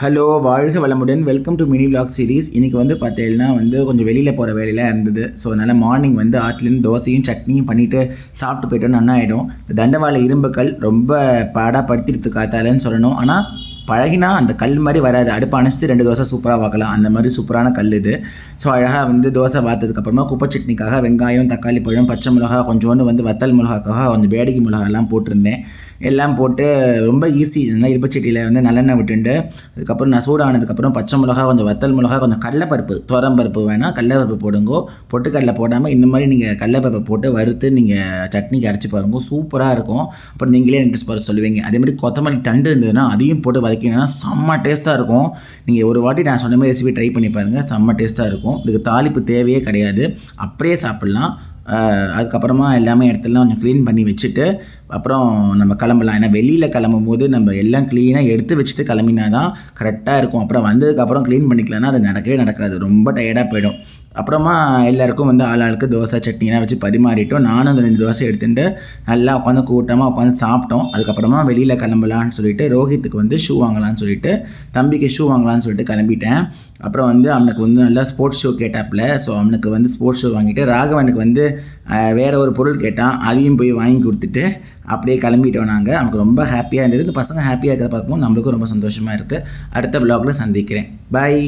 Hello வாழ்க வளமுடன். Welcome to mini vlog series இன்றைக்கி வந்து பார்த்தீங்கன்னா வந்து கொஞ்சம் வெளியில் போகிற வேலையெல்லாம் இருந்தது. ஸோ அதனால் மார்னிங் வந்து ஆற்றுலேருந்து தோசையும் சட்னியும் பண்ணிவிட்டு சாப்பிட்டு போயிட்டோம் நன்னாயிடும் ஆகிடும் இந்த தண்டவாள இரும்புக்கல் ரொம்ப பாடாக படுத்திடுத்து காத்தாலன்னு சொல்லணும். ஆனால் பழகினா அந்த கல் மாதிரி வராது. அடுப்பு அணைச்சிட்டு ரெண்டு தோசை சூப்பராக பார்க்கலாம் அந்த மாதிரி சூப்பரான கல் இது. ஸோ அழகாக வந்து தோசை வார்த்ததுக்கப்புறமா குப்பை சட்னிக்காக வெங்காயம் தக்காளி பழம் பச்சை மிளகா கொஞ்சோண்டு வந்து வத்தல் மிளகாக்காக கொஞ்சம் வேடிக்கை மிளகாலாம் போட்டிருந்தேன். எல்லாம் போட்டு ரொம்ப ஈஸி இருந்தால் இருப்புச்சட்டியில் வந்து நல்லெண்ணெய் விட்டுண்டு அதுக்கப்புறம் நான் சூடானதுக்கப்புறம் பச்சை மிளகா கொஞ்சம் வத்தல் மிளகா கொஞ்சம் கடலைப்பருப்பு துவரம்பருப்பு வேணால் கடலைப்பருப்பு போடுங்கோ. பொட்டுக்கடலை போடாமல் இந்த மாதிரி நீங்கள் கடலைப்பருப்பு போட்டு வறுத்து நீங்கள் சட்னிக்கு அரைச்சி பாருங்க. சூப்பராக இருக்கும். அப்புறம் நீங்களே இன்ட்ரெஸ்ட் போகிற சொல்லுவீங்க. அதே மாதிரி கொத்தமல்லி தண்டு இருந்ததுன்னா அதையும் போட்டு வதக்கிங்கன்னா செம்ம டேஸ்ட்டாக இருக்கும். நீங்கள் ஒரு வாட்டி நான் சொன்ன மாதிரி ரெசிபி ட்ரை பண்ணி பாருங்கள் செம்ம டேஸ்ட்டாக இருக்கும். இதுக்கு தாளிப்பு தேவையே கிடையாது. அப்படியே சாப்பிட்லாம். அதுக்கப்புறமா எல்லாமே இடத்துலாம் கொஞ்சம் க்ளீன் பண்ணி வச்சுட்டு அப்புறம் நம்ம கிளம்பலாம். ஏன்னா வெளியில் கிளம்பும் போது நம்ம எல்லாம் க்ளீனாக எடுத்து வச்சுட்டு கிளம்பினா தான் கரெக்டாக இருக்கும். அப்புறம் வந்ததுக்கப்புறம் க்ளீன் பண்ணிக்கலன்னா அது நடக்கவே நடக்காது. ரொம்ப டயர்டாக போயிடும். அப்புறமா எல்லாருக்கும் வந்து ஆள் ஆளுக்கு தோசை சட்னிலாம் வச்சு பரிமாறிட்டோம். நானும் அந்த ரெண்டு தோசை எடுத்துகிட்டு நல்லா உட்காந்து கூட்டமாக உட்காந்து சாப்பிட்டோம். அதுக்கப்புறமா வெளியில் கிளம்பலான்னு சொல்லிட்டு ரோஹித்துக்கு வந்து ஷூ வாங்கலாம்னு சொல்லிட்டு தம்பிக்கு ஷூ வாங்கலாம்னு சொல்லிட்டு கிளம்பிட்டேன். அப்புறம் வந்து அவனுக்கு வந்து நல்லா ஸ்போர்ட்ஸ் ஷூ கேட்டாப்புல. ஸோ அவனுக்கு வந்து ஸ்போர்ட்ஸ் ஷூ வாங்கிட்டு ராகவனுக்கு வந்து வேறு ஒரு பொருள் கேட்டான். அதையும் போய் வாங்கி கொடுத்துட்டு அப்படியே கிளம்பிட்டோம் நாங்கள் அவனுக்கு ரொம்ப ஹாப்பியாக இருந்தது. இந்த பசங்க ஹாப்பியாக இருக்கிறத பார்க்கும்போது நம்மளுக்கும் ரொம்ப சந்தோஷமாக இருக்குது அடுத்த vlogல சந்திக்கிறேன். பாய்